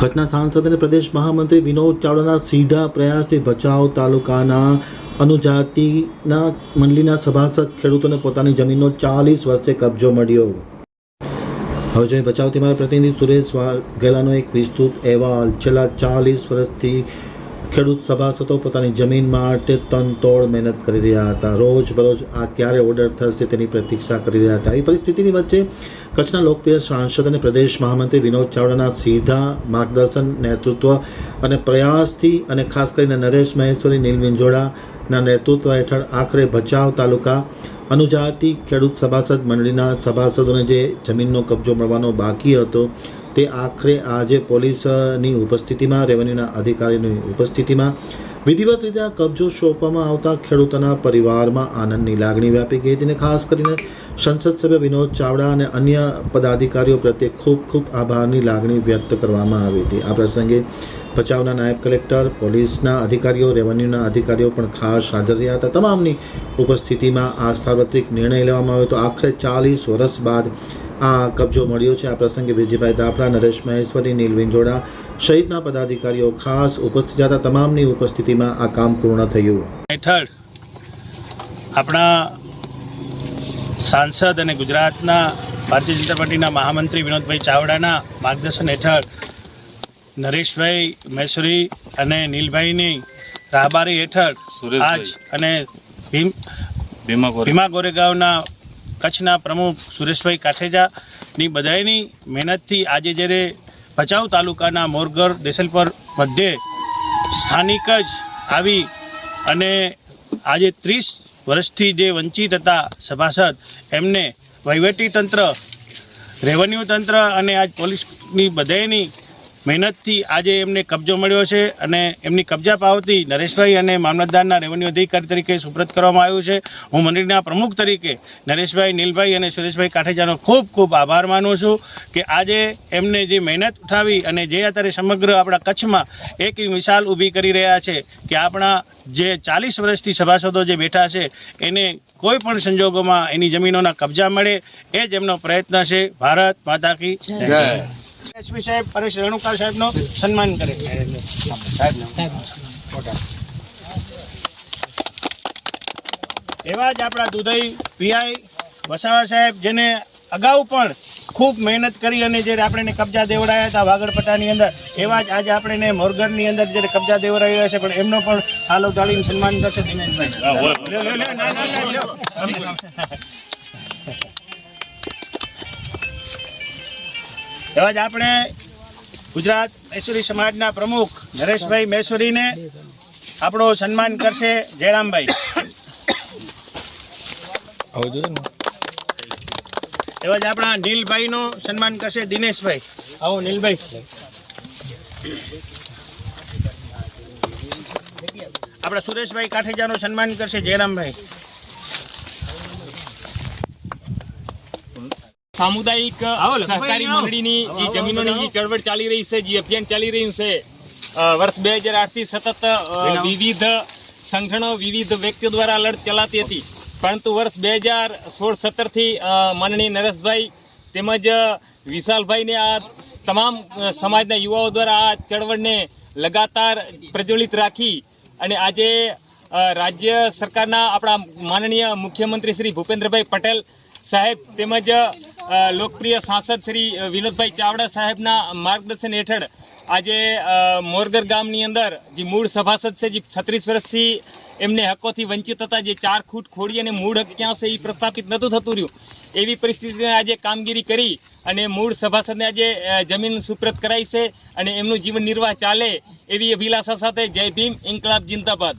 કચ્છના સાંસદ અને પ્રદેશ મહામંત્રી વિનોદ ચાવડાના સીધા પ્રયાસથી ભચાઉ તાલુકાના અનુજાતિના મંડળીના સભાસદ ખેડૂતોને પોતાની જમીનનો ચાલીસ વર્ષે કબજો મળ્યો. હવે જોઈએ બચાવથી મારા પ્રતિનિધિ સુરેશ વાઘેલાનો એક વિસ્તૃત અહેવાલ. છેલ્લા ચાલીસ વર્ષથી ખેડૂત સભાસદો પોતાની જમીન માટે તનતોડ મહેનત કરી રહ્યા હતા. રોજ બરોજ આ ક્યારે ઓર્ડર થશે તેની પ્રતીક્ષા કરી રહ્યા હતા. એ પરિસ્થિતિની વચ્ચે કચ્છના લોકપ્રિય સાંસદ અને પ્રદેશ મહામંત્રી વિનોદ ચાવડાના સીધા માર્ગદર્શન, નેતૃત્વ અને પ્રયાસથી અને ખાસ કરીને નરેશ મહેશ્વરી, નીલ વિંજોડાના નેતૃત્વ હેઠળ આખરે ભચાઉ તાલુકા અનુજાતિ ખેડૂત સભાસદ મંડળીના સભાસદોને જે જમીનનો કબજો મળવાનો બાકી હતો તે આખરે આજે પોલીસની ઉપસ્થિતિમાં, રેવન્યુના અધિકારીની ઉપસ્થિતિમાં વિધિવત રીતે આ કબજો સોંપવામાં આવતા ખેડૂતોના પરિવારમાં આનંદની લાગણી વ્યાપી ગઈ. હતી અને ખાસ કરીને સંસદ સભ્ય વિનોદ ચાવડા અને અન્ય પદાધિકારીઓ પ્રત્યે ખૂબ ખૂબ આભારની લાગણી વ્યક્ત કરવામાં આવી હતી. આ પ્રસંગે ભચાઉના નાયબ કલેક્ટર, પોલીસના અધિકારીઓ, રેવન્યુના અધિકારીઓ પણ ખાસ હાજર રહ્યા હતા. તમામની ઉપસ્થિતિમાં આ સાર્વત્રિક નિર્ણય લેવામાં આવ્યો તો આખરે ચાલીસ વર્ષ બાદ આ કબજો મળ્યો છે. આ પ્રસંગે વિજયભાઈ દાફડા નરેશ મહેશ્વરી નીલ વિંજોડા સહિતના પદાધિકારીઓ ખાસ ઉપસ્થિત હતા. તમામની ઉપસ્થિતિમાં આ કામ પૂર્ણ થયું. હેઠળ આપણા સાંસદ અને ગુજરાતના ભારતીય જનતા પાર્ટીના મહામંત્રી વિનોદભાઈ ચાવડાના માર્ગદર્શન હેઠળ નરેશભાઈ મહેશ્વરી અને નીલભાઈની રાહબારી હેઠળ આજ અને ભીમ ભીમા ભીમા ગોરેગાંવના કચ્છના પ્રમુખ સુરેશભાઈ કાઠેજાની બધાની મહેનતથી આજે જ્યારે ભચાઉ તાલુકાના મોરગર દેસલપર મધ્યે સ્થાનિક જ આવી અને આજે ત્રીસ વર્ષથી જે વંચિત હતા સભાસદ, એમને વહીવટી તંત્ર રેવન્યુ તંત્ર અને આજ પોલીસની બધાની મહેનતથી આજે એમને કબજો મળ્યો છે અને એમની કબજા પાવતી નરેશભાઈ અને મામલતદારના રેવન્યુ અધિકારી તરીકે સુપ્રત કરવામાં આવ્યું છે. હું મંદિરના પ્રમુખ તરીકે નરેશભાઈ, નીલભાઈ અને સુરેશભાઈ કાઠેજાનો ખૂબ ખૂબ આભાર માનું છું કે આજે એમને જે મહેનત ઉઠાવી અને જે અત્યારે સમગ્ર આપણા કચ્છમાં એક મિસાલ ઊભી કરી રહ્યા છે કે આપણા જે ચાલીસ વર્ષથી સભાસદો જે બેઠા છે, એને કોઈ પણ સંજોગોમાં એની જમીનોના કબજા મળે, એ જ એમનો પ્રયત્ન છે. ભારત માતા કી જય. એસપી સાહેબ પરેશ રેણુકા સાહેબનો સન્માન કરે. એવા જ આપણા દુધઈ પીઆઈ વસાવા સાહેબ જેને અગાઉ પણ ખૂબ મહેનત કરી અને જ્યારે આપણે કબજા દેવડાયા હતા વાગડપટ્ટાની અંદર એવા જ આજે આપણે મોરગઢની અંદર જ્યારે કબજા દેવડાવ્યા છે પણ એમનો પણ હાલો ચાલીને સન્માન કરશે દિનેશભાઈ એવા આપણે ગુજરાત મૈસુરી સમાજના પ્રમુખ નરેશભાઈ મૈસુરીને આપણો સન્માન કરશે જયરામભાઈ. એવા જ આપણા નીલભાઈનો સન્માન કરશે દિનેશભાઈ. આવો નીલભાઈ. આપણા સુરેશભાઈ કાઠેજાનું સન્માન કરશે જયરામભાઈ. સામુદાયિક સહકારી. મંડળીની જે જમીનોની જે ચળવળ ચાલી રહી છે જે અભિયાન ચાલી રહ્યું છે વર્ષ બે હજાર આઠથી સતત વિવિધ સંગઠનો વિવિધ વ્યક્તિઓ દ્વારા લડત ચલાતી હતી. પરંતુ વર્ષ બે હજાર સોળ સત્તરથી માનનીય નરેશભાઈ તેમજ વિશાલભાઈને આ તમામ સમાજના યુવાઓ દ્વારા આ ચળવળને લગાતાર પ્રજ્વલિત રાખી અને આજે રાજ્ય સરકારના આપણા માનનીય મુખ્યમંત્રી શ્રી ભૂપેન્દ્રભાઈ પટેલ સાહેબ તેમજ લોકપ્રિય સાંસદ શ્રી વિનોદભાઈ ચાવડા સાહેબના માર્ગદર્શન હેઠળ આજે મોરગર ગામની અંદર જે મૂળ સભાસદ છે, જે છત્રીસ વર્ષથી એમને હકોથી વંચિત હતા, જે ચાર ખૂટ ખોડી અને મૂળ હક ક્યાં છે એ પ્રસ્થાપિત નહોતું થતું રહ્યું. એવી પરિસ્થિતિને આજે કામગીરી કરી અને મૂળ સભાસદને આજે જમીન સુપ્રત કરાઈ છે અને એમનું જીવન નિર્વાહ ચાલે એવી અભિલાષા સાથે જય ભીમ, ઇન્કલાબ, જિંદાબાદ.